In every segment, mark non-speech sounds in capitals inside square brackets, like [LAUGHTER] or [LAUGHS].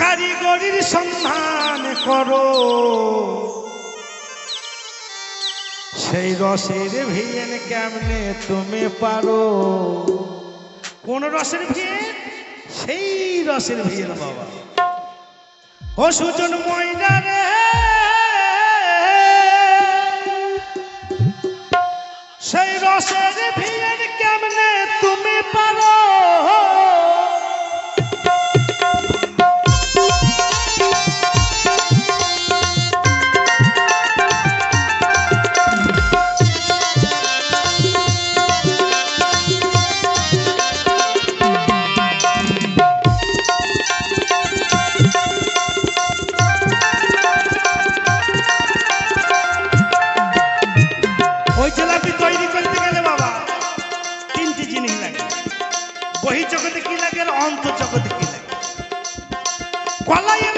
কারিগরির সন্ধান করো। সেই রসের ভিয়েন কেমনে তুমি পারো? কোন রসের ভিয়েন? সেই রসের ভিয়েন বাবা। ও সুজন ময়না রে। সেই রসের ভিয়েন কেমনে তুমি পারো? বহি জগতে কি লাগে অন্ত জগতে কি লাগে? কলাইয়ের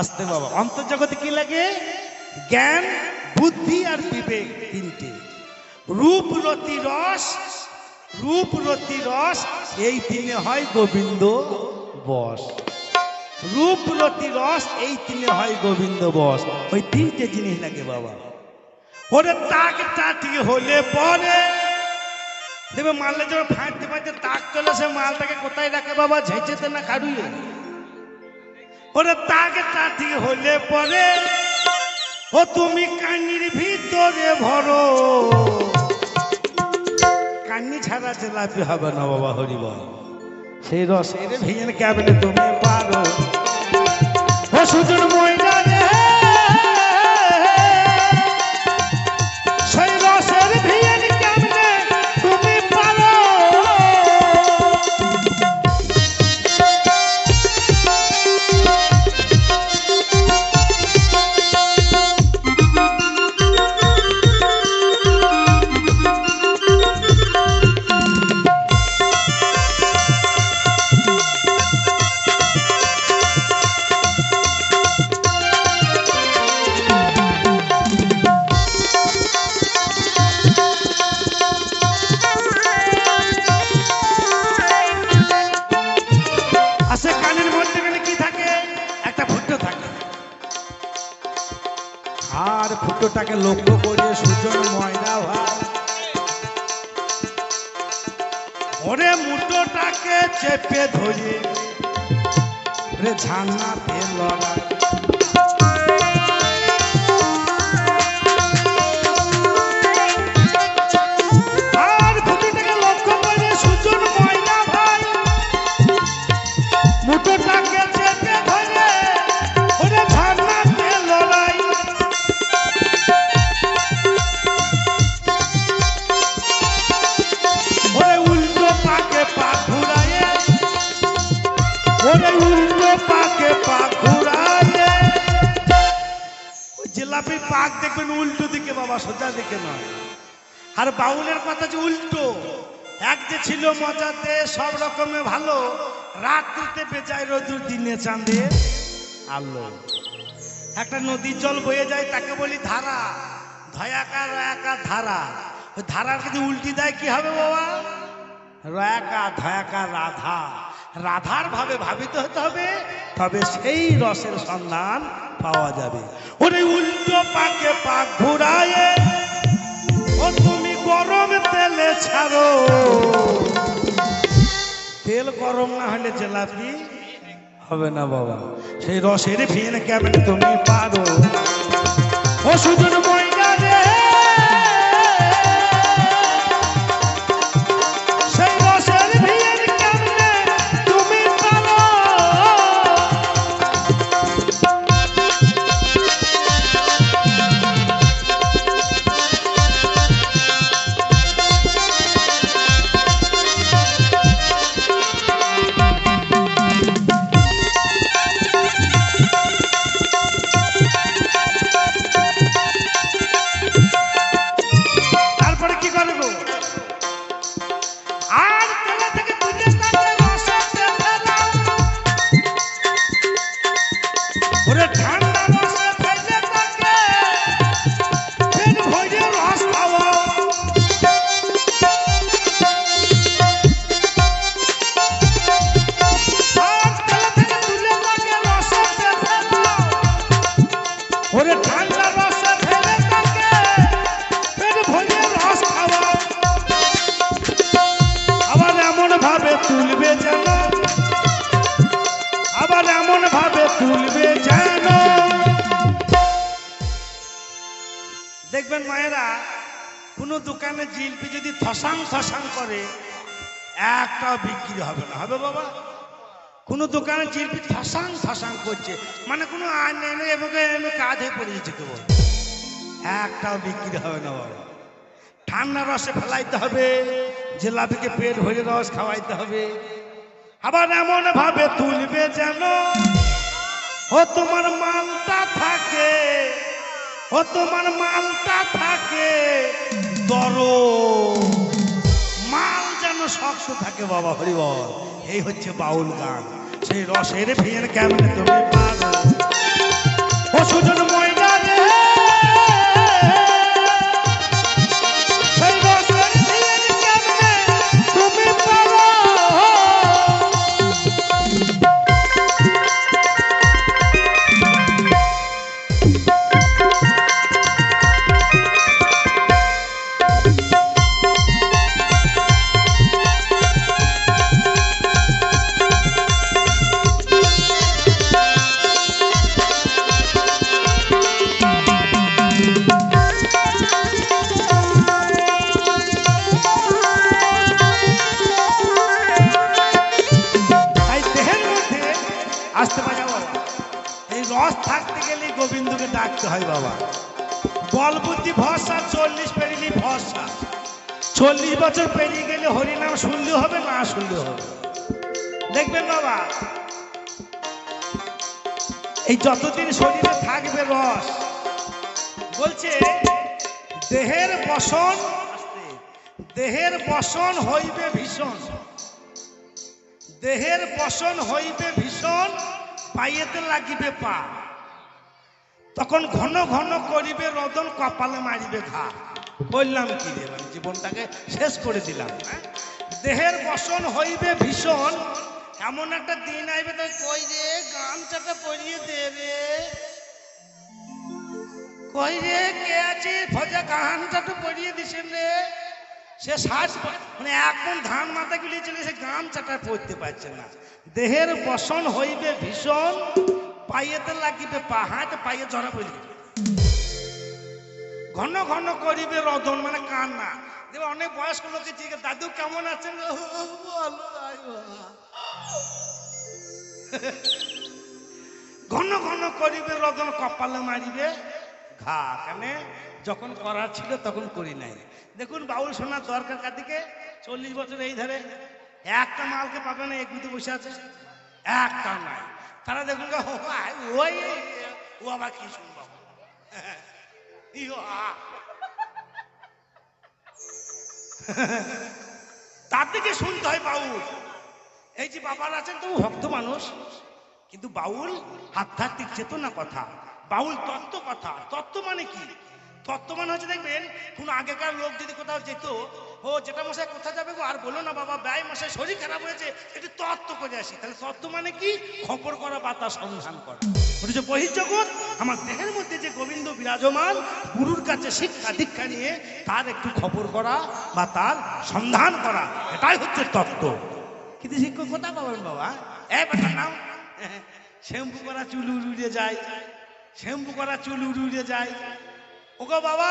আসতে বাবা, অন্তর্জগতে কি লাগে? জ্ঞান, বুদ্ধি আর বিবেক তিনটে। রূপ রতি রস রূপ রতি রস, এই তিনে হয় গোবিন্দ বস। রূপ রতি রস, এই তিনে হয় গোবিন্দ বস। ওই তিনটে জিনিস লাগে বাবা। ওরে তাক টাটি হলে পরে। দেখবে মারলে যখন ফাঁটতে ফাঁটতে তাক চলে, সে মালটাকে কোথায় রাখে বাবা? ঝেঁচেতে না খাড়ুয়ে ওরে তাকে টাটি হলে পরে ও তুমি কানির ভিতরে ভরো। কান্নি ছাড়া জেলাপি হবে না বাবা হরিবল সেই রসের ভিয়েন কেবলে তুমি পারো। ও সুজন ময়না রে লক্ষ্য করে সুজন ময়না ভাই ওরে মুটোটাকে চেপে ধরে। রে ঝান্নাতে ওই জিলাপির পাক দেখবেন উল্টো দিকে বাবা, সোজা দিকে নয়। আর বাউলের কথা যে উল্টো, এক যে ছিল মজাতে, সব রকমে ভালো, রাত্রিতে বেজায় রোদুর দিনে চাঁদে আলো। একটা নদীর জল বয়ে যায়, তাকে বলি ধারা। ধয়াকার রয়াকার ধারা। ওই ধারার যদি উল্টি দেয়, কি হবে বাবা? রয়াকা, ধয়াকা, রাধা। রাধার ভাবে ভাবিত হতে হবে তবে সেই রসের সন্ধান পাওয়া যাবে। ওরে উল্টো পাকে পাক ঘুরায়ে ও তুমি গরম তেলে ছাড়ো। তেল গরম না হলে জেলাপি হবে না বাবা। সেই রসের ভিন কেমন তুমি পারো। ও সুজন 不是他 ভাবে তুলবে দেখবেন মায়েরা, কোনো দোকানে জিলপি যদি থসাং থসাং করে, একটাও বিক্রি হবে না। হবে বাবা। কোনো দোকানে জিলপি থসাং থসাং করছে মানে কোনো নেই কেবল। একটাও বিক্রি হবে না বাবা। ঠান্ডা রসে ফেলাইতে হবে, জেলাপিকে পেট ভরে রস খাওয়াইতে হবে। আবার এমন ভাবে তুলবে যেন ও তোমার মালটা থাকে। ও তোমার মালটা থাকে। দর মাল যেন শক্ত থাকে বাবা হরি বল এই হচ্ছে বাউল গান। সেই রসের ভিড় কেমন তুমি পারো? ও সুজন আসতে পারে বাবা। এই রস থাকতে গেলে গোবিন্দকে ডাকতে হয় বাবা। বল বুদ্ধি ভরসা, চল্লিশ পেরিয়ে ভরসা। চল্লিশ বছর পেরিয়ে গেলে হরিনাম শুনলে হবে, না শুনলে হবে? দেখবেন বাবা, এই যতদিন শরীরে থাকবে রস, বলছে, দেহের বসন দেহের বসন হইবে ভীষণ। দেহের বসন হইবে ভীষণ পাইয়েতে লাগিবে পা। তখন ঘন ঘন করিবে রদন, কপালে মারিবে ঘা। বললাম কি রে জীবনটাকে শেষ করে দিলাম হ্যাঁ? দেহের বসন হইবে ভীষণ, এমন একটা দিন আইবে তাই কই রে গামছাটা পরিয়ে দে রে। কই রে, কে আছে? ভজা গামছাটা পরিয়ে দিছেন রে। সে ব- মানে এখন ধান মাথা গুলিয়ে চলে সে গামছাটা পরতে পারছে না। দেহের বসন হইবে ভীষণ পাইয়েতে লাগিবে পা হাত পাইয়ে জড়া পড়ি ঘন ঘন করিবে রদন মানে কান্না। দেখবে অনেক বয়স্ক লোকে জিজ্ঞেস দাদু কেমন আছেন? ঘন ঘন করিবে রদন, কপালে মারিবে। ঘা কানে যখন করার ছিল তখন করি নাই। দেখুন, বাউল শোনার দরকার কাদিকে চল্লিশ বছর এই ধারে একটা মালকে পাবে না এগুতে বসে আছে। একটা নাই। তারা দেখুন ওই, ও আবার কি শুনব। তার দিকে শুনতে হয় বাউল। এই যে বাবার আছেন তো ভক্ত মানুষ। কিন্তু বাউল আধ্যাত্মিক চেতনা কথা। বাউল তত্ত্ব কথা। তত্ত্ব মানে কি? তত্ত্ব মানে হচ্ছে দেখবেন, কোন আগেকার লোক যদি কোথাও যেত, ও যেটা মশাই কোথায় যাবে গো? আর বলো না বাবা ব্যয় মশাই শরীর খারাপ হয়েছে, একটু তত্ত্ব করে আসি। তাহলে তত্ত্ব মানে কি? খবর করা বা তার সন্ধান করা। যে বহির্জগৎ আমার দেহের মধ্যে যে গোবিন্দ বিরাজমান, গুরুর কাছে শিক্ষা দীক্ষা নিয়ে তার একটু খবর করা বা তার সন্ধান করা, এটাই হচ্ছে তত্ত্ব। কিন্তু শিক্ষক কোথা পাবেন বাবা? এ বেটার নাম শ্যাম্পু করা চুল উড়ে যায়। শ্যাম্পু করা চুল উড়ে যায়। ওগো বাবা,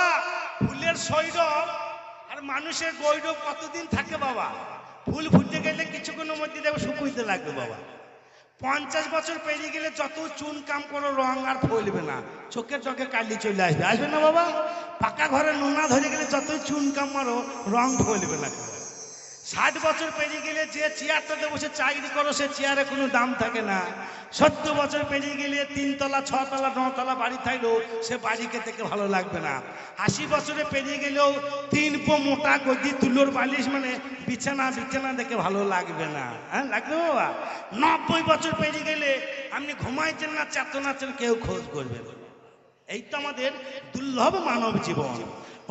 ফুলের সৈরব আর মানুষের গৈরব কতদিন থাকে বাবা? ফুল ফুটতে গেলে কিছুক্ষণের মধ্যে দেখো শুকুইতে লাগবে বাবা। পঞ্চাশ বছর পেরিয়ে গেলে যত চুন কাম করো, রং আর ফলবে না। চোখে চোখে কালি চলে আসবে। আসবে না বাবা? পাকা ঘরে নোনা ধরে গেলে যতই চুন কাম মারো, রং ফলবে না। ষাট বছর পেরিয়ে গেলে যে চেয়ারটাতে বসে চাকরি করো, সে চেয়ারে কোনো দাম থাকে না। সত্তর বছর পেরিয়ে গেলে তিনতলা, ছতলা, নতলা বাড়ি থাকলেও সে বাড়িকে থেকে ভালো লাগবে না। আশি বছরে পেরিয়ে গেলেও তিন পো মোটা গদি তুলোর বালিশ মানে বিছানা বিছানা দেখে ভালো লাগবে না। হ্যাঁ লাগবে বাবা? নব্বই বছর পেরিয়ে গেলে আপনি ঘুমাইছেন না চেতনাচ্ছেন কেউ খোঁজ করবে এই তো আমাদের দুর্লভ মানব জীবন।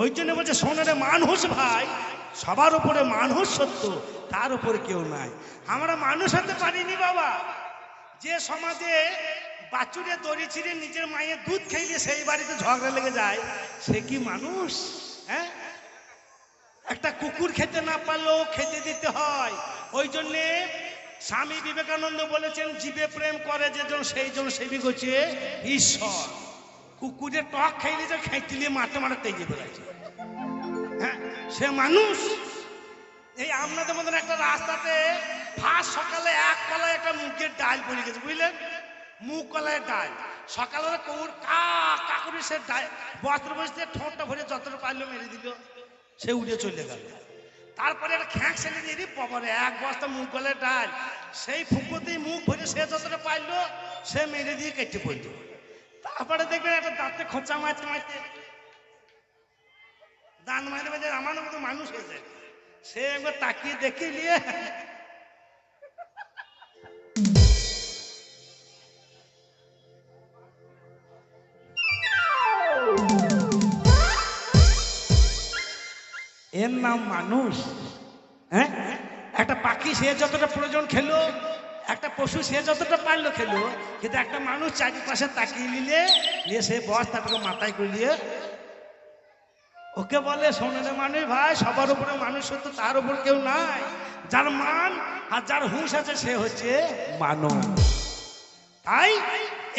ওই জন্য বলছে সোনারে মানুষ ভাই সবার উপরে মানুষ সত্য, তার উপরে কেউ নাই। আমরা মানুষ হতে পারিনি বাবা। যে সমাজে বাছুরে, দড়ি ছিঁড়ে নিজের মায়ের দুধ খাইলে সেই বাড়িতে ঝগড়া লেগে যায়, সে কি মানুষ? হ্যাঁ? একটা কুকুর খেতে না পারলেও খেতে দিতে হয়। ওই জন্যে স্বামী বিবেকানন্দ বলেছেন, জীবে প্রেম করে যেজন সেই জন সেবি হচ্ছে ঈশ্বর। কুকুরে টক খাইলে যে খাইতিলে মাঠে মাঠে তেজে বেড়াচ্ছে। সে মানুষ। এই আপনাদের মতন একটা রাস্তাতে ফার্স্ট সকালে এক কলায় একটা মুখের ডাল পড়ে গেছে, বুঝলেন? মুখ কলায় ডাল। সকালে কৌর কা, কাকুরি সে বস্ত্র বসতে ঠোঁটটা ভরে যতটা পারল মেরে দিল। সে উড়ে চলে গেল। তারপরে একটা খ্যাঁক ছেলে দিয়ে পবরে এক বস্তা মুখ কলায় ডাল। সেই ফুকুতেই মুখ ভরে সে যতটা পারল, সে মেরে দিয়ে কেটে পড়ল। তারপরে দেখবেন একটা দাঁতে খোঁচা মারতে মারতে দান মারতে মারতে আমার মতো মানুষ হয়েছে। সে একবার তাকিয়ে দেখে নিয়ে। এর নাম মানুষ হ্যাঁ? একটা পাখি, সে যতটা প্রয়োজন খেলো, একটা পশু, সে যতটা পারল খেলো, কিন্তু একটা মানুষ চারিপাশে তাকিয়ে নিলে, নিয়ে সে বস তারপরে মাথায় নিয়ে ওকে বলে শোনেন মানুষ ভাই সবার উপরে মানুষ সত্য তার উপর কেউ নাই। যার মান আর যার হুঁশ আছে সে হচ্ছে মানব তাই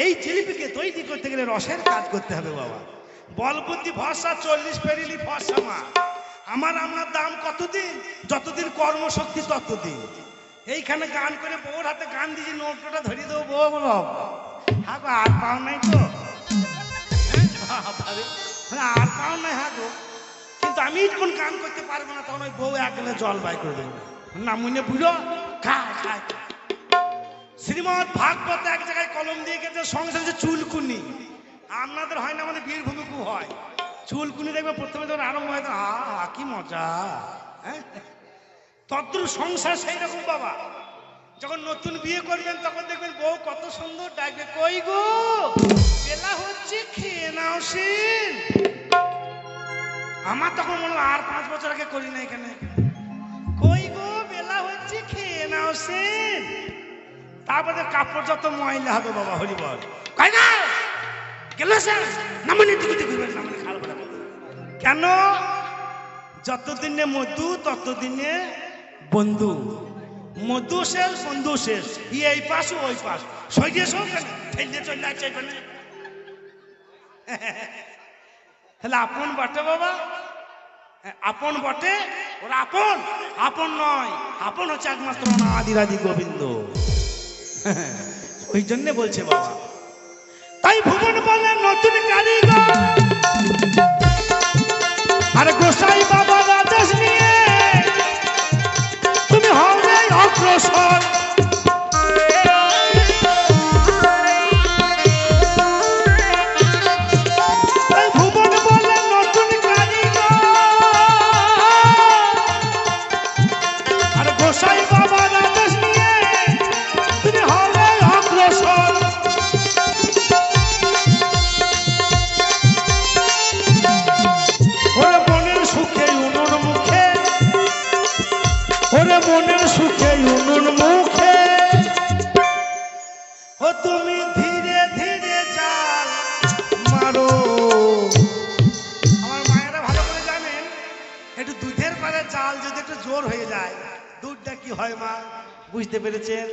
এই জিলিপিকে তৈরি করতে গেলে রসের কাজ করতে হবে বাবা। বলবুদ্ধি ভরসা চল্লিশ পেরিলি ভরসা মা। আমার আপনার দাম কতদিন? যতদিন কর্মশক্তি ততদিন। এইখানে গান করে বউর হাতে গান দিয়ে নোটটা ধরিয়ে দেবো বউ বলো হ্যাঁ আর পাও নাই তো? হ্যাঁ, হ্যাঁ, আর পাও নাই হ্যাঁ গো। কিন্তু আমি যখন কাম করতে পারব না, তখন ওই বউ এক গেলে জল বাই করে দেবে। না মুনে বুঝো? খায় খায় শ্রীমৎ ভাগবত এক জায়গায় কলম দিয়ে গেছে সংসার হচ্ছে চুলকুনি। আপনাদের হয় না আমাদের বীরভূমি খুব হয়? চুলকুনি দেখবে প্রথমে যখন আরম্ভ হয় আহা কি মজা। হ্যাঁ? তদ্রুপ সংসার সেই রকম বাবা। যখন নতুন বিয়ে করবেন, তখন দেখবেন বউ কত সুন্দর ডাকবে, কই গো? বেলা হচ্ছে, খেয়ে নাও সিন আমার তখন মনে আর পাঁচ বছর আগে করি না এখানে কই গো, বেলা হচ্ছে, খেয়ে নাও সে। তারপরে কাপড় যত ময়লা হবে বাবা, হরি বল। কই না গেল স্যার নামনি দিকে খাল কেন? যতদিনে মধু, ততদিনে বন্ধু। মধু শেষ, বন্ধু শেষ। ই এই পাশ, ওই পাশ। সইয়ে সব ঠেলে চলে এখানে [LAUGHS] তাহলে আপন বটে বাবা? আপন বটে? ওরা আপন? আপন নয়। আপন হচ্ছে একমাত্র আদিরাদি গোবিন্দ। [LAUGHS] ওই জন্যে বলছে বাবা। তাই ভুবন বলে নতুন কারিগর হয় মা, বুঝতে পেরেছেন?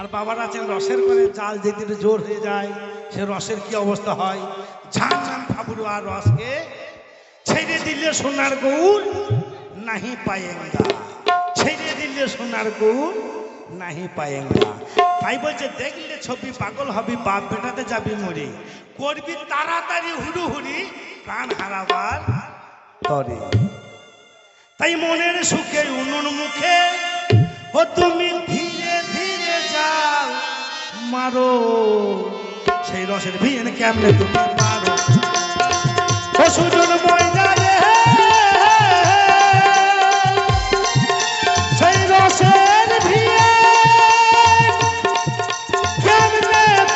আর বাবারা আছেন রসের করে চাল যদি একটু জোর হয়ে যায়, সে রসের কি অবস্থা হয়? ঝান ঝান ফাবুরু আর রসকে ছেড়ে দিলে সোনার গৌর নাহি পায়েঙ্গা। ছেড়ে দিলে সোনার গৌর নাহি পায়েঙ্গা। তাই বলছে, দেখলে ছবি পাগল হবি, বাপ বেটাতে যাবি মরে। করবি তাড়াতাড়ি হুড়ুহুড়ি, প্রাণ হারাবার তরে। তাই মনের সুখে উনুন মুখে ও তুমি ধীরে ধীরে যাও, মারো। সেই রসের ভিড় কেমনে তুমি মারো সুজন ময়দানে, সেই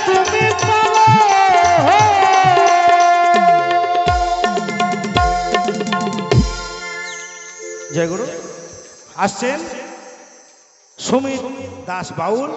তুমি আসছেন সুমিত দাস বাউল